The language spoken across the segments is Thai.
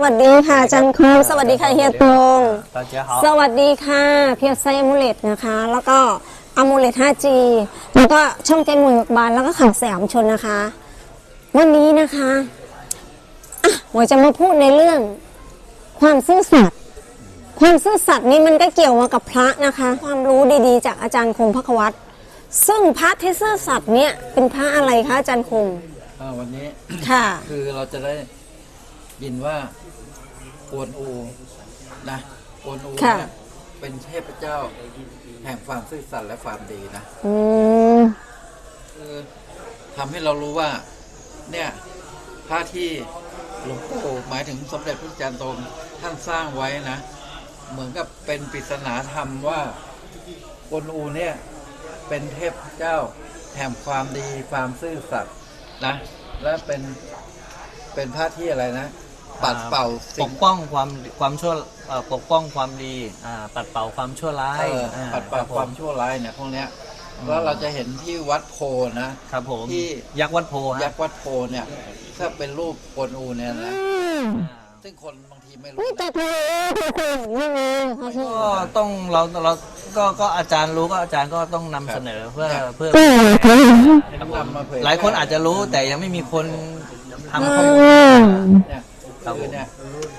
สวัสดีค่ะอาจันคมสวัสดีค่ะเฮียตง 大家好 สวัสดีค่ะเพียไซอมูเลตนะคะ แล้วก็อมูเลต 5G แล้วก็ช่องเจนมวยหมกบานแล้วก็ข่าวสยามชนนะคะ วันนี้นะคะอ่ะหมวยจะมาพูดในเรื่อง ความซื่อสัตย์ความซื่อสัตย์นี่มันก็เกี่ยวมากับพระนะคะ ความรู้ดีๆ จากอาจารย์คงพระควัตซึ่งพระที่ซื่อสัตย์เนี่ยเป็นพระอะไรคะอาจารย์คง อ่าวันนี้ ค่ะ คือเราจะได้ยินว่า กวนอูนะกวนอูค่ะ เนี่ยเป็นเทพเจ้า แห่งความซื่อสัตย์และความดีนะ อืม คือทำให้เรารู้ว่าเนี่ยพระที่หลวงปู่หมายถึงสมเด็จพระจันทร์โตมท่านสร้างไว้นะ เหมือนกับเป็นปริศนาธรรมว่ากวนอูเนี่ยเป็นเทพเจ้าแห่งความดีความซื่อสัตย์นะ และเป็นเป็นพระที่อะไรนะ ปัดเป่าปสิ่งกป้องความความชั่วเอ่อปกป้องความดีอ่าปัดเป่าความชั่วร้ายเอออ่ปัดเป่าความชั่วร้ายเนี่ยพวกเนี้ยแล้วเราจะเห็นที่วัดโพนะ ครับผมที่ ยักษ์วัดโพฮะยักษ์วัดโพเนี่ย ถ้าเป็นรูปกวนอูเนี่ยนะ ซึ่งคนบางทีไม่รู้ไม่แต่ทำไมคุณครูไม่รู้เขาชื่อก็ต้องเราเราก็ก็อาจารย์รู้ก็อาจารย์ก็ต้องนำเสนอเพื่อเพื่อต้องนำมาเผยแพร่หลายคนอาจจะรู้แต่ยังไม่มีคนทำข้อมูลเนี่ย ครับคือเนี่ย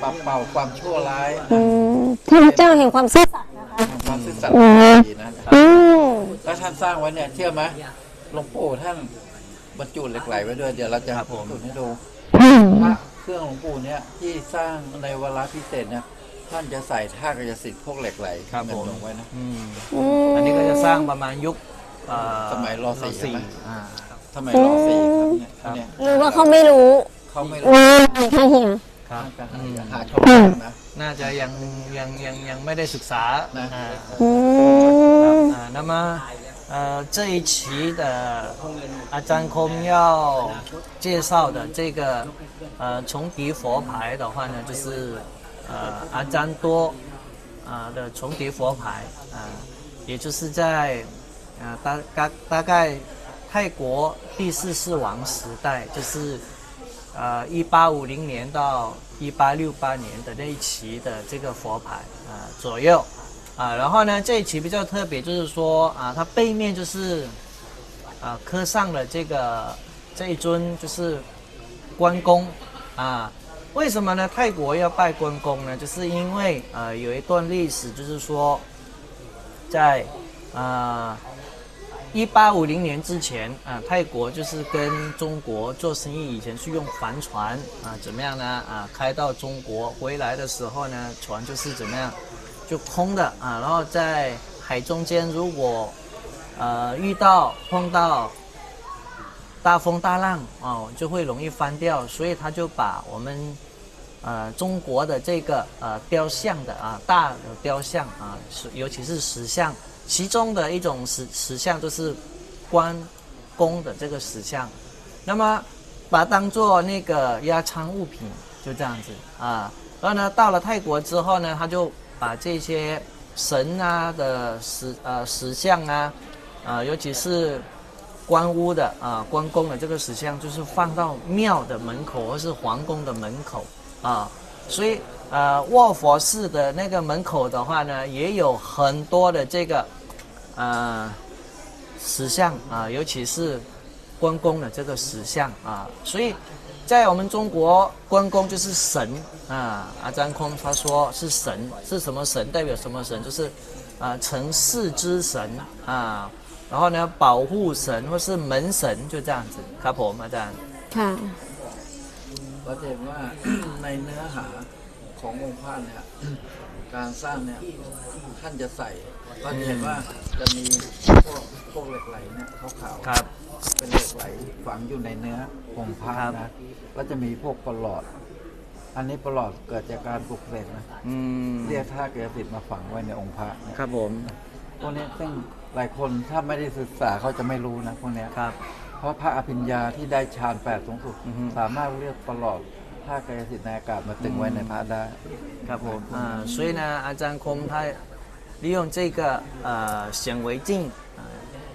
ปัดเป่าความชั่วร้ายอืมเทพเจ้าแห่งความซื่อสัตย์นะคะแห่งความซื่อสัตย์และความดีนะอืมแล้วท่านสร้างไว้เนี่ยเชื่อไหมหลวงปู่ท่านบรรจุเหล็กไหลไว้ด้วยเดี๋ยวเราจะจุดให้ดูพระเครื่องหลวงปู่เนี่ยที่สร้างในเวลาพิเศษเนี่ยท่านจะใส่ท่ากายสิทธิ์พวกเหล็กไหลครับผม เงินลงไว้นะ อืมอืมอันนี้ก็จะสร้างประมาณยุคเอ่อสมัยรอสี่ใช่ไหม อ่า ทำไมรอสี่ครับเนี่ยหรือว่าเขาไม่รู้ เขาไม่รู้ ว่าอะไรคะเฮีย ครับ การ อืม หาช่องทางนะ น่าจะยังยังยังยังไม่ได้ศึกษา นะ อ่า อืม 啊，那么呃这一期的阿张空要介绍的这个呃重叠佛牌的话呢，就是呃阿占多啊、的重叠佛牌啊、也就是在呃大大大概泰国第四世王时代，就是 呃一八五零年到一八六八年的那一期的这个佛牌啊、左右。啊，然后呢，这一期比较特别，就是说啊，它背面就是啊刻上了这个这一尊就是关公啊。为什么呢？泰国要拜关公呢？就是因为呃有一段历史，就是说在啊一八五零年之前啊，泰国就是跟中国做生意，以前是用帆船啊，怎么样呢？啊，开到中国回来的时候呢，船就是怎么样？就空的啊，然后在海中间如果呃遇到碰到大风大浪哦，就会容易翻掉，所以他就把我们呃中国的这个呃雕像的啊大的雕像啊，是尤其是石像，其中的一种石石像就是关公的这个石像，那么把它当做那个压舱物品，就这样子啊。然后呢，到了泰国之后呢，他就把这些神啊的石呃石像啊，啊、尤其是关屋的啊关公的这个石像，就是放到庙的门口或是皇宫的门口啊，所以呃卧佛寺的那个门口的话呢，也有很多的这个呃石像啊，尤其是关公的这个石像啊，所以在我们中国，关公就是神啊。阿张空他说是神，是什么神？代表什么神？就是啊成事之神啊。然后呢，保护神或是门神，就这样子。ครับผมอาจารย์ ค่ะ เราจะเห็นว่า ในเนื้อหาขององค์พระเนี่ย การสร้างเนี่ยท่านจะใส่ก็จะเห็นว่าจะมีพวกพวกเหล็กไหลเนี่ยขาวๆครับ เป็นเหล็กไหลฝังอยู่ในเนื้อองค์พระครับนะก็จะมีพวกประหลอด อันนี้ประหลอดเกิดจากการปลุกเสกนะอืมเรียกท่าเกยสิทธิ์มาฝังไว้ในองค์พระเนี่ย ครับผมพวกนี้ซึ่งหลายคนถ้าไม่ได้ศึกษาเขาจะไม่รู้นะพวกเนี้ยครับ เพราะพระอภิญญาที่ได้ฌานแปดสูงสุดอือฮึสามารถเลือกประหลอด ท่ากายสิทธิ์ในอากาศมาตึงไว้ในพระได้ ครับผม啊，所以呢，阿张空他利用这个呃显微镜啊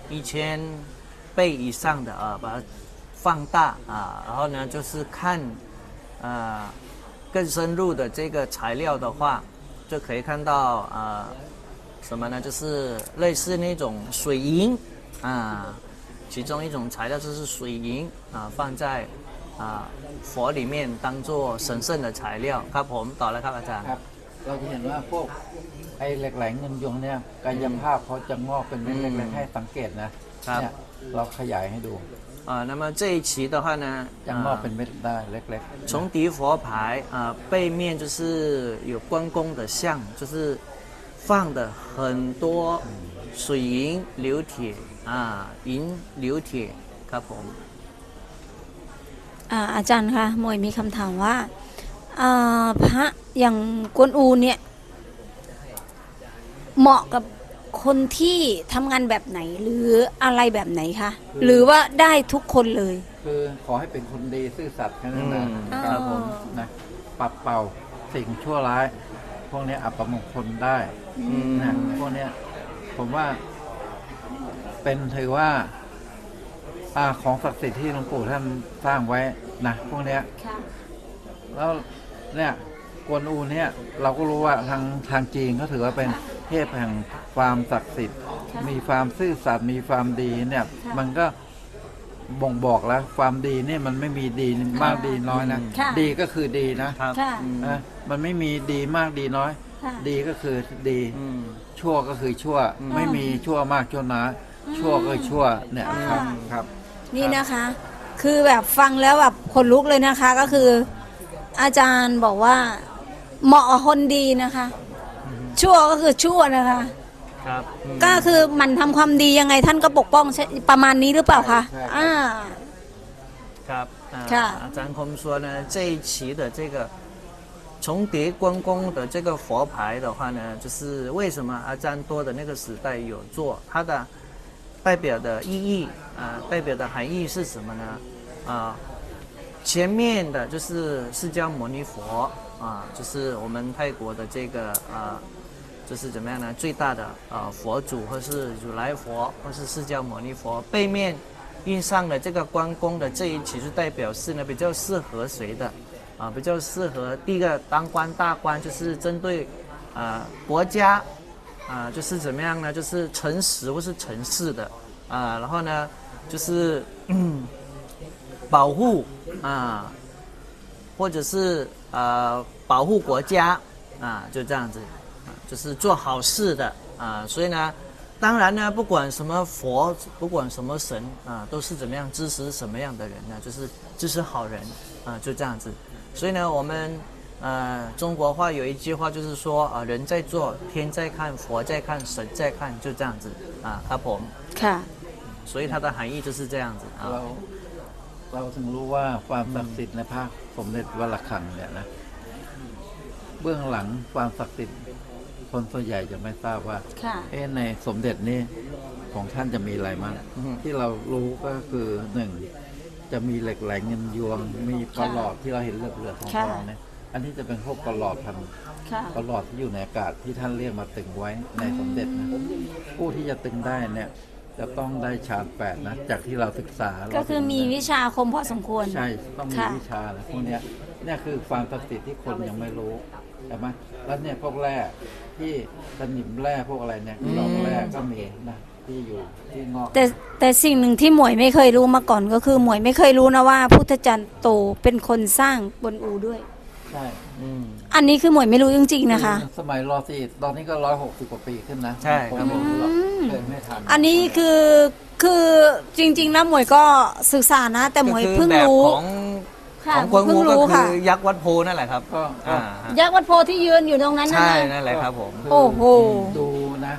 一千倍以上的啊，把它放大啊，然后呢就是看呃 更深入的这个材料的话，就可以看到啊、什么呢？就是类似那种水银啊，其中一种材料就是水银啊，放在 啊佛里面当做神圣的材料。ครับผมต่อแล้วครับอาจารย์ ครับ เราจะเห็นว่าพวกไอ้เหล็กไหลเงินยงเนี่ยกายภาพเขาจะงอกเป็นเม็ด อืม เล็กๆให้สังเกตนะครับ เนี่ยเราขยายให้ดู 啊，那么这一期的话呢， จะงอก 啊 เป็นเม็ดได้เล็กๆ 重叠佛牌啊、背面就是有关公的像，就是放的很多水银流铁啊，银流铁，ครับผม อ่าอาจารย์คะหมวยมีคำถามว่าอ่าพระอย่างกวนอูเนี่ย เหมาะกับคนที่ทำงานแบบไหนหรืออะไรแบบไหนคะหรือว่าได้ทุกคนเลย คือขอให้เป็นคนดีซื่อสัตย์แค่นั้นนะอืมครับผมอ๋อนะปัดเป่าสิ่งชั่วร้าย พวกเนี้ยอัปมงคลได้อืมนะพวกเนี้ยผมว่าเป็นถือว่า อาของศักดิ์สิทธิ์ที่หลวงปู่ท่านสร้างไว้นะพวกเนี้ย ค่ะแล้วเนี่ยกวนอูเนี่ยเราก็รู้ว่าทางทางจีนเขาถือว่าเป็นเทพแห่งความศักดิ์สิทธิ์ค่ะมีความซื่อสัตย์มีความดีเนี่ย ค่ะมันก็บ่งบอกแล้ว ความดีเนี่ยมันไม่มีดีมากดีน้อยนะค่ะ ดีก็คือดีนะครับค่ะ อืมนะมันไม่มีดีมากดีน้อย ค่ะ ดีก็คือดี อืม ชั่วก็คือชั่ว ไม่มีชั่วมากชั่วน้อยชั่วก็คือชั่วเนี่ยครับครับ นี่นะคะ คือแบบฟังแล้วแบบขนลุกเลยนะคะ ก็คือ อาจารย์บอกว่า เหมาะกับคนดีนะคะ ชั่วก็คือชั่วนะคะ ครับอืม ก็คือหมันทำความดียังไงท่านก็ปกป้องใช่ประมาณนี้หรือเปล่าคะ ใช่ อ่า ครับ啊ค่ะ阿张空说呢，这一期的这个重叠关公的这个佛牌的话呢，就是为什么阿占多的那个时代有做，它的 代表的意义啊、代表的含义是什么呢？啊、前面的就是释迦牟尼佛啊、就是我们泰国的这个啊、就是怎么样呢？最大的呃佛祖，或是如来佛，或是释迦牟尼佛，背面印上的这个关公的这一起，就代表是呢比较适合谁的啊？比较适合第一个当官大官，就是针对啊国家啊，就是怎么样呢？就是诚实或是诚实的啊，然后呢就是嗯保护啊，或者是呃保护国家啊，就这样子。啊，就是做好事的啊，所以呢，当然呢，不管什么佛，不管什么神啊，都是怎么样支持什么样的人呢？就是支持好人啊，就这样子。所以呢，我们呃中国话有一句话就是说啊，人在做，天在看，佛在看，神在看，就这样子啊，ครับผม ค่ะ 所以它的含义就是这样子 เรา 啊。 เราถึงรู้ว่าความศักดิ์สิทธิ์ในพระสมเด็จวัดระฆังเนี่ยนะเบื้องหลังความศักดิ์สิทธิ์คนส่วนใหญ่จะไม่ทราบว่า ค่ะ เอ๊ะในสมเด็จนี่ของท่านจะมีอะไรมั่ง อือฮึ ที่เรารู้ก็คือหนึ่งจะมีเหล็กไหลเงินยวง มีประหลอดที่เราเห็นเหลือบๆของ ค่ะ ทองเนี่ย อันนี้จะเป็นพวกประหลอดพันค่ะประหลอดที่อยู่ในอากาศที่ท่านเรียกมาตึงไว้ในสมเด็จนะผู้ที่จะตึงได้เนี่ยจะต้องได้ฌานแปดนะจากที่เราศึกษาก็คือมีเราเห็นนะวิชาคมพอสมควร ใช่ต้องมีค่ะ วิชานะพวกเนี้ยเนี่ยคือความศักดิ์สิทธิ์ที่คนยังไม่รู้ใช่ไหมแล้วเนี่ยพวกแร่ที่สนิมแร่พวกอะไรเนี่ยหลอกแร่ก็มีนะที่อยู่ที่งอก แต่แต่สิ่งหนึ่งที่หมวยไม่เคยรู้มาก่อนก็คือหมวยไม่เคยรู้นะว่าพุทธจันทร์โตเป็นคนสร้างบนอูด้วย ใช่嗯，อันนี้คือหมวยไม่รู้จริง ๆนะคะ สมัยรอสี่ตอนนี้ก็ร้อยหกสิบกว่าปีขึ้นนะใช่ครับผม หรอกเคยไม่ทันอันนี้คือคือจริง ๆ แล้วหมวยก็ศึกษานะ แต่หมวยก็คือเพิ่งแบบรู้ ของค่ะของกวนเพิ่งูงก็รู้คืค่ะอยักษ์วัดโพนั่นแหละครับก็ก็อ่าฮะยักษ์วัดโพธิ์ที่ยืนอยู่ตรงนั้นนะใช่นะ นั่นแหละครับผมคือโอ้โห ดูนะ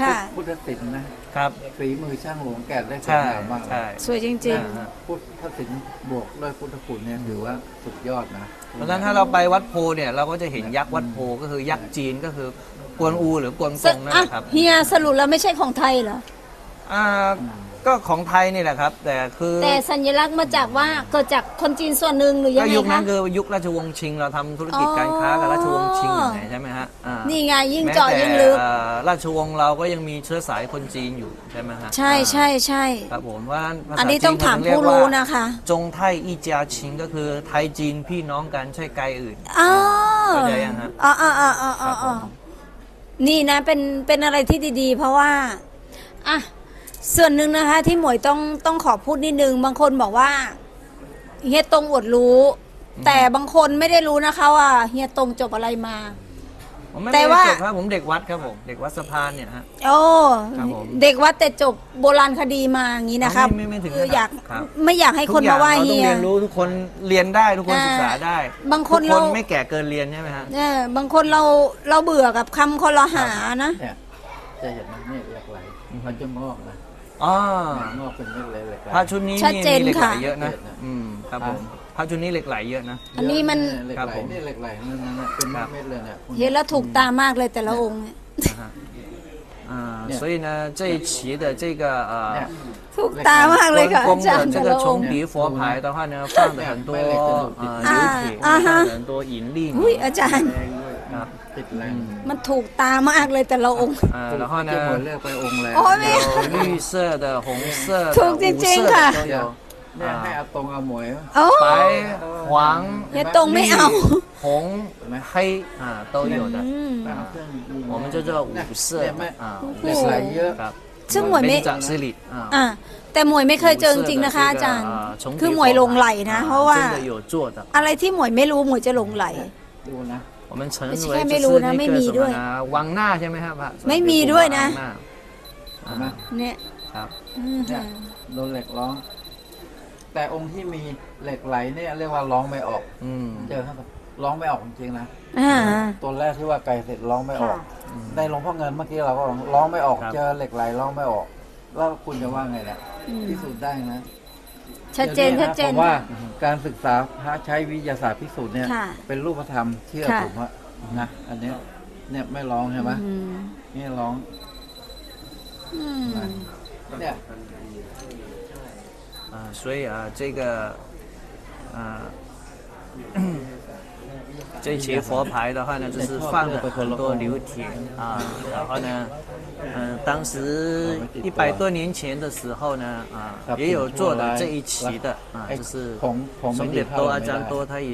ค่ะ พุทธศิลป์นะ ครับ ฝีมือช่างหลวงแก่ได้สวยใช่งามมากใช่สวยจริงอ่าฮะพุทธศิลป์บวกด้วยพุทธคุณเนี่ยถือว่าสุดยอดนะ เพราะฉะนั้นถ้าเราไปวัดโพเนี่ยเราก็จะเห็นยักษ์วัดโพก็คือยักษ์จีนก็คือกวนอูหรือกวนๆกงนั่นแหละครับอะเฮียสรุปแล้วไม่ใช่ของไทยเหรอ อ่า ก็ของไทยนี่แหละครับ แต่คือแต่สัญลักษณ์มาจากว่าเกิดจากคนจีนส่วนหนึ่งหรือยัก็งไงยุคนั้คะ นคือยุคราชวงศ์ชิง เราทำธุรกิจการค้ากับราชวงศ์ชิงอยู่ไหนใช่ไหมฮะอ่านี่ไงยิ่งแม้เจาะแต่ยิ่งลึก เอ่อราชวงศ์เราก็ยังมีเชื้อสายคนจีนอยู่ใช่ไหมฮะใช่ใช่ใช่ ครับผมว่าภาษาอันนี้จีต้องถามเขเยกผู้รู้ว่านะคะ จงไทยอีจาชิงก็คือไทยจีนพี่น้องกันใช่ไกลอื่น อ๋อเข้าใจยังฮะ อ๋ออ๋ออ๋ออ๋อครับผอ๋อมนี่นะเป็นเป็นอะไรที่ดีๆ เพราะว่า อะ ส่วนหนึ่งนะคะที่หมวยต้องต้องขอพูดนิดนึง บางคนบอกว่าเฮียตรงอวดรู้ แต่บางคนไม่ได้รู้นะคะว่าเฮียตรงจบอะไรมา ผมไม่แต่ได้ว่า จบครับผมเด็กวัดครับผมเด็กวัดสะพานเนี่ยฮะ โอ้ครับผมเด็กวัดแต่จบโบราณคดีมาอย่างนี้นะคะไม่ไม่ไม่ถึงคืออยากครับ ไม่อยากให้คนทุกอย่มาว่าเราต้เฮีองย เรียนรู้ทุกคนเรียนได้ทุกคนอ่าศึกษาได้บางคนทุกเรา ไม่แก่เกินเรียนใช่ไหมฮะ เออบางคนเราเราเบื่อกับคำคนละหานะ เนี่ยจะเห็นไหมเนี่ยเหล็กไหลมันจะงอกนะ อ๋องอกเป็นเม็ดเลยเหล็กไหล พระชุดนี้ชัดนี่เจนมีเหล็กไหลค่ะ เยอะนะชัดเจนนะ อืมครับผมอ่าพระชุดนี้เหล็กไหลเยอะนะ อันนี้มันเหล็กครับไหลผม นี่เหล็กไหลนั่นนั่นนะเป็นครับเม็ดๆเลยเนี่ยเห็นแล้วถูกตามากเลยแต่ละองค์เนี่ย นะฮะ อ่า เนี่ย 所以呢这一期的这个呃 เนี่ย ถูกตามากเลยค่ะ 关 อา 公 จาร 的 ย์ 这 แต่ 个 ละอง 重 ค์ 叠佛牌的话呢，放了很多呃啊流铁，啊哈放了很多银粒 อุ้ยอาจารย์ แรงด้วย ครับ ติดแรง มันถูกตามากเลยแต่ละองค์ 呃，然后 จะหมด 呢 เลือกไปองค์แรง โอ้ยไม่ 有绿色的、红色的、ถูกจ 五 ริง 色 ๆค่ะ 的都有 เนี่ยให้ 啊， อาตรงอาหมวย โอ้ 白、黄、 เฮียตรงไม่เอา 红、黑啊都有的， อืม เอาเครื่องยิง 我们叫做五色 เนี่ยไม่ 啊， เหล็กไหลเยอะ ครับ ซึ่งหมวยไม่ เป็นจากสิริอ่า อ่ะแต่หมวยไม่เคยเจอจริงๆนะคะ อาจารย์ 重叠 คือหมวยหลงไหลนะ 啊 เพราะว่า 真的有做的。 อะไรที่หมวยไม่รู้หมวยจะหลงไหล ดูนะ 我们称 ไม่ใช่ 为 แค่ 就 ไม่ 是 รู้นะ 那 ไม่ 个 มี 什 ด้ 么 วย 呢？王纳ใช่ไหมครับพระ ไม่มีด้วยนะ วังา เห็นไหม เนี่ย ครับ อืม เนี่ยโดนเหล็กร้อง แต่องค์ที่มีเหล็กไหลเนี่ยเรียกว่าร้องไม่ออก อืม เจอครับ ร้องไม่ออกจริงๆนะ อ่า ตัวแรกที่ว่าไก่เสร็จร้องไม่ออก ค่ะ ในหลวงพ่อเงินเมื่อกี้เราก็ร้องไม่ออก ครับ เจอเหล็กไหลร้องไม่ออก แล้วคุณจะว่าไงเนี่ย อืม พิสูจน์ได้นะ ชัดเจน ดี๋ ชั ยว ดเจน ผมว่าการศึกษาพระใช้วิทยาศาสตร์พิสูจน์เนี่ย ค่ะ เป็นรูปธรรมเชื่อ ค่ะ ผมว่านะอันเนี้ยเนี่ยไม่ร้องใช่ไหม อืม นี่ร้อง อืม เนี่ย 啊，所以啊，这个啊， 这一期佛牌的话呢，就是放了很多流铁啊，然后呢，嗯、当时一百多年前的时候呢，啊，也有做的这一期的啊， ไอ้ 就是 ผมผมไม่ 松 ดี 点 เข้า 多阿 ไม่ได้ 张多，他也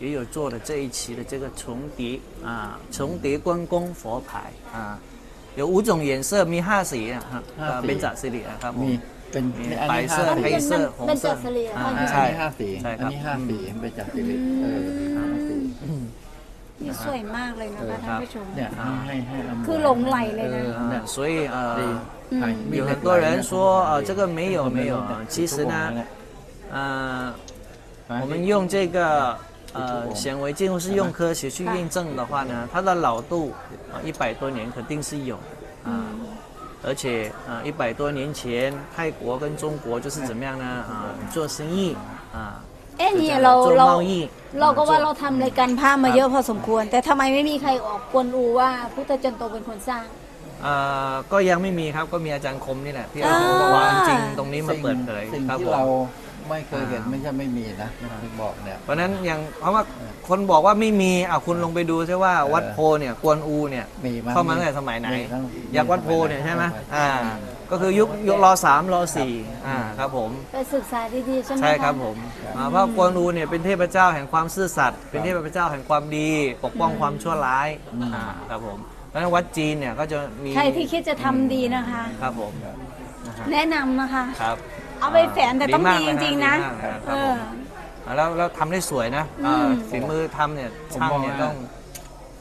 也有做的这一期的这个重叠啊，重叠关公佛牌啊，有五种颜色，มีห้าสีอ่ะครับ ห้าสี เป็นจักรสิริอะครับผม มีเป็น มี นี่อัน 白 นี้ 色 ห้า、黑 สี 色、红 เป็น 色 จักรสลี อ่า อัน ใช่ นี้ห้าสี ใช่ อั คน รับ นี้ห้าสีเป็นจากสิริเออห้าสี นี่สวยมากเลยนะคะท่านผู้ชม เนี่ยให้ให้ให้เามา คือหลงไหลเลยนะ 啊，所以 ดี 呃， ใช่มี 有 เหล็ 很 ก 多 ไหล 人 เนี่ย 说呃这个没有没有，其实呢，呃，我们用这个呃显微镜或是用科学去验证的话呢，它的老度啊一百多年肯定是有的啊。而且啊，一百多年前，泰国跟中国就是怎么样呢？啊，做生意啊， เอ๊ะเนี่ยเราเรากเราก็ว่าเราทำรายการผ้ามาเยอะพอสมควร แต่ทำไมไม่มีใครออกกวนอูว่าพุทธจันโตเป็นคนสร้าง อ่าก็ยังไม่มีครับก็มีอาจารย์คมนี่แหละที่เอาอ่า ความจริงตรงนี้มาเปิดเผยครับผมไม่เคยเห็นไม่ใช่ไม่มีนะที่บอกเนี่ย เพราะนั้นอย่างเพราะว่าคนบอกว่าไม่มีอะคุณลงไปดูใช่ว่าวัดโพเนี่ยกวนอูเนี่ยเข้ามาตั้งแต่สมัยไหนอยากวัดโพเนี่ยใช่ไหมอ่า ก็คือยุคยุครอสามรอสี่อ่าครับผม ไปศึกษาดีๆใช่ไหมะ ใช่ครับผมอ่าเพราะกวนอูเนี่ยเป็นเทพเจ้าแห่งความซื่อสัตย์เป็นเทพเจ้าแห่งความดี ปกป้องความชั่วร้ายอ่าครับผมเพราะฉะนั้นวัดจีนเนี่ยก็จะมีใครที่คิดจะทำดีนะคะ ครับผมนะฮะแนะนำนะคะ ครับเอาไปแฝนแต่ต้องดีจริงๆนะ ดีมากเลยครับเอผมออ่าแล้วแล้วทำได้สวยนะอืมอ่าฝีมือทำเนี่ยช่างเนี่ยต้อง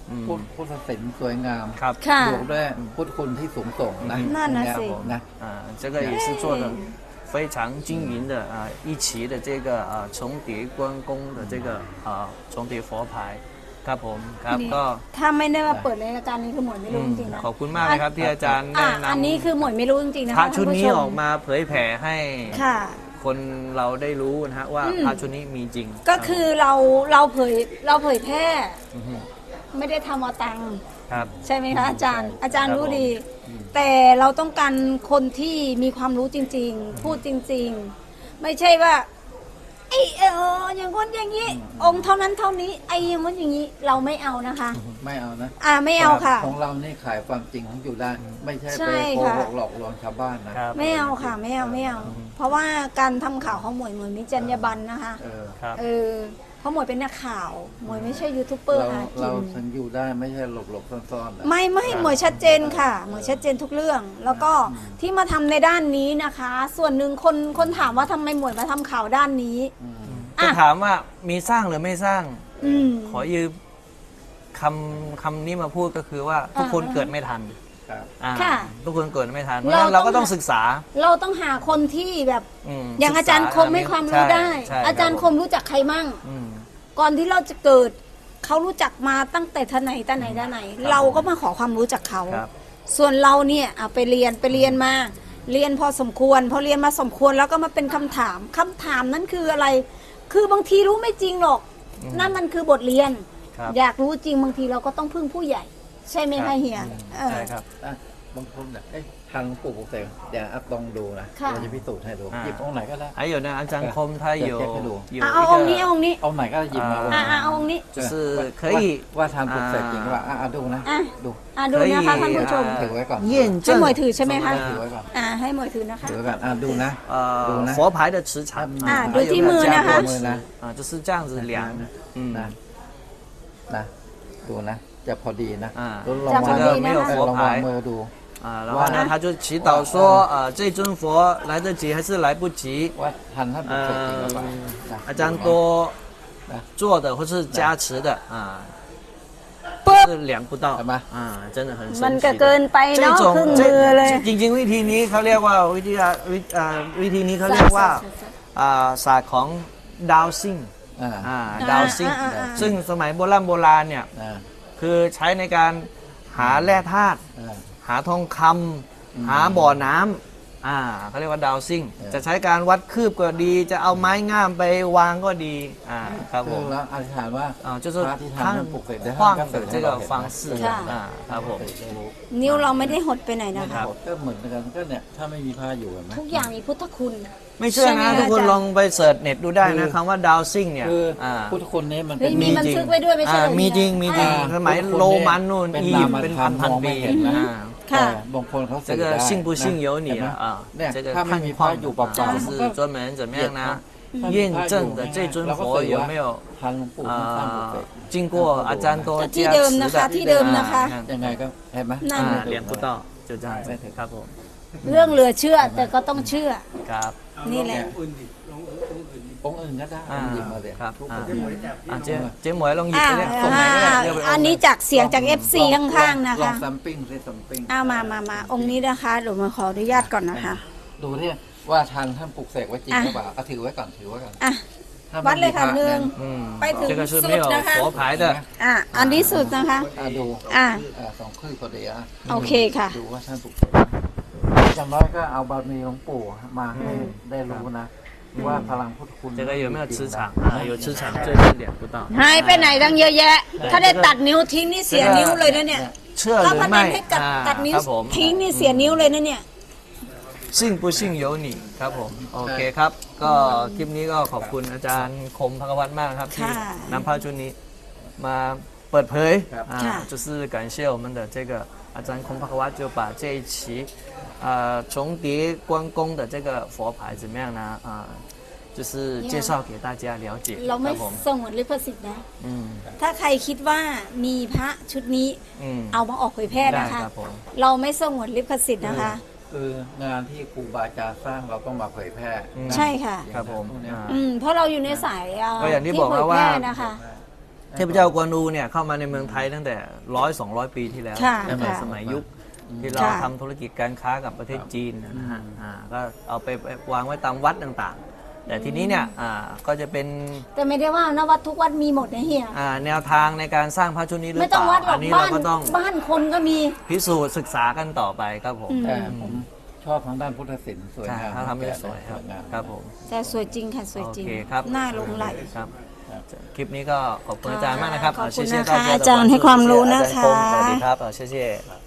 อืม พุทธพุทธศิลป์สวยงาม ครับ ค่ะ บวกด้วยพุทธคุณที่สูงส่งนะ นั่นน่ะสิ นะ 啊，这个也是做的非常均匀的啊，一齐的这个啊重叠关公的这个啊重叠佛牌，ครับผมครับ นี่ ก็ ถ้าไม่ได้มาเปิดในรายการนี้คือหมวยไม่รู้จริงๆนะ ขอบคุณมากเลยครับที่อาจารย์ อ่ะ แนะ อัน นำ นี้คือหมวยไม่รู้จริงๆนะ พระ คะ ชุด ท่าน นี้ ผู้ช ออกมาเผยแผ่ให้ ค่ะ คนเราได้รู้นะฮะว่า อืม พระชุดนี้มีจริง ก็คือเราเราเผยเราเผยแพร่ อฮึ ไม่ได้ทำเอาตังค์ครับ ใช่ไหมคะอาจารย์ อาจารย์รู้ดี แต่เราต้องการคนที่มีความรู้จริง ๆ พูดจริง ๆ ไม่ใช่ว่าไอ้เอออย่างคนอย่างนี้ องค์เท่านั้นเท่านี้ไอ้อย่างคนอย่างนี้เราไม่เอานะคะ ไม่เอานะอ่าไม่เอาค่ะ ของเรานี่ขายความจริงของอยู่ได้ไม่ใช่ใช่ไปโกค่ะ หกหลอกลวงชาวบ้านนะ ครับ ไม่เอาค่ะ ไม่เอาไม่เอา เพราะว่าการทำข่าวของหมวยหมวยมีจรรยาบรรณนะคะ เออ ครับ เออ เพราะหมวยเป็นนักข่าวหมวยไม่ใช่ยูทูบเบอร์เราหากิเรานถึงอยู่ได้ไม่ใช่หลบหลบๆซ่อนๆนะ ไม่ไม่หมวยชัดเจนค่ะหมวยชัดเจนทุกเรื่อง แล้วก็ที่มาทำในด้านนี้นะคะ ส่วนหนึ่งคนคนถามว่าทำไมหมวยมาทำข่าวด้านนี้จะอะถามว่ามีสร้างหรือไม่สร้าง อืม ขอยืมคำคำนี้มาพูดก็คือว่าทุกคนอ่า เกิดไม่ทัน ครับ อ่าค่ะทุกคนเกิดไม่ทันเพเราราะฉะนั้นเราก็ต้ต้อองงศึกษาเราต้องหาคนที่แบบมอย่างอาจารย์คมให้ความรู้ใช่ได้ ใช่อาจารย์บคมรู้จักใครมั่ง อืม ก่อนที่เราจะเกิดเขารู้จักมาตั้งแต่ท่าไหนท่าไหนท่าไหนเราก็มาขอความรู้จากเขา ครับ ส่วนเราเนี่ยเอาไปเรียนไปเรียนมา เรียนพอสมควร พอเรียนมาสมควรแล้วก็มาเป็นคำถามคำถามนั้นคืออะไร คือบางทีรู้ไม่จริงหรอก นั่นมันคือบทเรียน ครับ อยากรู้จริงบางทีเราก็ต้องพึ่งผู้ใหญ่ ใช่ไหม ครั คะ บ เฮียเออ ใช่ครับ อ่ะบางคนเนี่ยเอ้ยทางหลวงปู่ปลุกเสกเดี๋ยวอัพลองดูนะ ค่ะ เราจะพิสูจน์ให้ดู อ่า หยิบองค์ไหนก็ได้ 还有呢，安张空他有 เดี๋ยวเช็คให้ดู 有 เอาเอา 一 องค์นี้ 个 เอาองค์นี้ เอาไหนก็หยิบมา อ่า อ่าเอาองค์นี้ 就是ว่า 可以 ว่าทางปลุกเสกจริงว่าอ่ะอ่ะดูนะ อ่ะ ดู อ่าดู 可以 นะคะท่านผู้ชม 啊 ถือไว้ก่อน 验 ให้ 证 หมวยถือใช่ไหมคะ ถือไว้ก่อน อ่าให้หมวยถือนะคะ ถือไว้ก่อนอ่ะดูนะ 呃ดูนะ 佛牌的磁场อ่า 还有ดูที่ 没有 มือ 加 นะคะ 过 มือ 磁 นะ 啊，就是这样子量，嗯 นะนะดูนะ จะพอดีนะ อ่า แล้วลอง จะพอ วาง ดี 这个没有 เออ 佛 ลองวาง 牌 มือดู 啊，然后呢哇，他就祈祷说，呃，这尊佛来得及还是来不及？ ว่าทันท่านปลุกเสกจริงหรือเปล่า 呃 นะ 阿张多来做的或是加持的啊， ปึ๊บ 是量不到来吧啊，真的很 มัน 神 ก็ 奇 เกิ 的。 นไปเนาะ 这 ครึ่ 种 งมือเลย จริงๆวิธีนี้เขาเรียกว่าวิธีอ่ะวิอ่าวิธีนี้เขาเรียกว่าอ่าศาสตร์ของดาวซิ่ง อ่า อ่าดาวซิ่ง อ่าอ่าอ่า ซึ่งสมัยโบราณโบราณเนี่ย อ่า คือใช้ในการหาแร่ธาตุอ่าหาทองคำหาบ่อน้ำ่าเขาเรียกว่าดาวซิ่ง จะใช้การวัดคืบก็ดี จะเอาไม้ง่ามไปวางก็ดีอ่าครับผมแล้วอธิษฐานว่าอ่าจะพระที่ทำปลุกเสกได้ห้างเสกจะกับฟังสื่ออ่าครับผมนิ้วเราไม่ได้หดไปไหนนะคะก็เหมือนกันก็เนี่ยถ้าไม่มีผ้าอยู่เห็นไหมทุกอย่างมีพุทธคุณไม่เชื่อนะทุกคนลองไปเสิร์ชเน็ตดูได้นะคำว่าดาวซิ่งเนี่ยพุทธคุณนี้มันมีจริงมีจริงมีจริงสมัยโรมันนู่นอียิปต์เป็นพันพันปี ค่ะ แต่บางคนเขาเส 这 กได้ 个信不信由你 เห็นไหม 了啊！ เนี่ย 这个 ถ้าไม่ 看 มีพระ 况 อยู่เปล่า 啊 ๆ 是专门怎么样呢？ถ้ามี 验 พระอยู่ 证的这尊 เราก็ 佛 สื่อ 有 ว่า 没有 ทางหลวงปู่ท่านสร้างปลุกเส 啊 ก 经过阿占多 ก็ที่ 加 เดิม 持 นะคะ 的？ ที่เดิมนะคะ 啊 ยังไงก็เห็นไหม นั่น 啊，连不到，就这样子，ครับผม เรื่องเหลือเชื่อแต่ก็ต้องเชื่อ ครับ นี่แหละ องอื่นก็ได้หยิบมาเลยครับอเจ๊เจ๊หมวยลองหยิบเยงอันนี้จากเสียงจากเอฟซีข้างๆนะลอคะงซัมปิ้งเลยซัมปิ้งเอามามามาองค์นี้นะคะเดี๋ยวมาขออนุญาตก่อนนะคะ ดูเนี่ยว่าทางท่านปลุกเสกไว้จริงหรือเปล่าถือไว้ก่อนถือไว้ก่อนวัดเลยค่ะหนึ่งไปถึงอสุดนะคะ ขอผายเถอะอันนี้สุดนะคะ อะดูอะสองคลื่นพอดีอะโอเคค่ะ ดูว่าท่านปลุกเสกอย่างน้อยก็เอาบารมีหลวงปู่มาให้ได้รู้นะ ว่าพลังพุทธคุณ 这个有没有磁场啊？有磁场，这是连不到。 หายไปไหนตั้งเยอะแยะ ถ้าได้ตัดนิ้วทิ้งนี่เสียนิ้วเลยนะเนี่ย เชื่อห ถ้า รือ พนั ไม่ นให้กัด อ่า ตัดนิ้ว ครับผม ทิ้งนี่เสียนิ้วเลยนะเนี่ย 信不信由你ครับผม โอเคครับ ก็คลิปนี้ก็ขอบคุณอาจารย์คมพักวัฒน์มากนะครับที่ ค่ะ นำภาพชุดนี้มา เปิดเผย ครับ อ่า ค่ะ 就是感谢我们的这个อาจารย์คมพักวัฒน์就把这一期呃重叠关公的这个佛牌怎么样呢啊、就是介绍给大家了解 เรา ค ไม่ รับผม ส่งหมดลิขสิทธิ์นะ อืม ถ้าใครคิดว่ามีพระชุดนี้ อืม เอามาออกเผยแพร่ ได้ นะคะ ครับผม เราไม่ส่งหมดลิขสิทธิ์นะคะ คืองานที่ครูบาอาจารย์สร้างเราต้องมาเผยแพร่ อืม ใช่ค่ะ ครับผม พวกเนี้ย อ่า อืมเพราะเราอยู่ในสายเอ่อ ก็อย่างที่ ที่ บอก เผย แล้วว่า แพร่นะคะ เทพเจ้ากวนอูเนี่ยเข้ามาในเมืองไทยตั้งแต่ร้อยสองร้อยปีที่แล้วค่ะตั้งแต่ค่ะสมัยยุคที่เราค่ะ ทำธุรกิจการค้ากับประเทศจีนนะฮะอ่าก็เอาไปวางไว้ตามวัดต่างๆ แต่ทีนี้เนี่ยอ่าก็จะเป็น แต่ไม่ได้ว่านวัดทุกวัดมีหมดนะเฮีย อ่าแนวทางในการสร้างพระชุดนี้หรือไม่เปต้องล่าวัดหรออักนนี้บ้าเรานก็ต้องบ้านคนก็มี พิสูจน์ศึกษากันต่อไปครับผมอืมแต่ผมชอบทางด้านพุทธศิลป์สวยใช่งามเขาทำได้สวยครับงามครับผม แต่สวยจริงค่ะสวยโอจริงเคครับ น่าหลงไหล ครับ คลิปนี้ก็ขอบคุณอาจารย์มากนะครับขอบคุณนะคะอาจารย์ให้ความรู้นะคะ สวัสดีครับเชื่อเชื่อ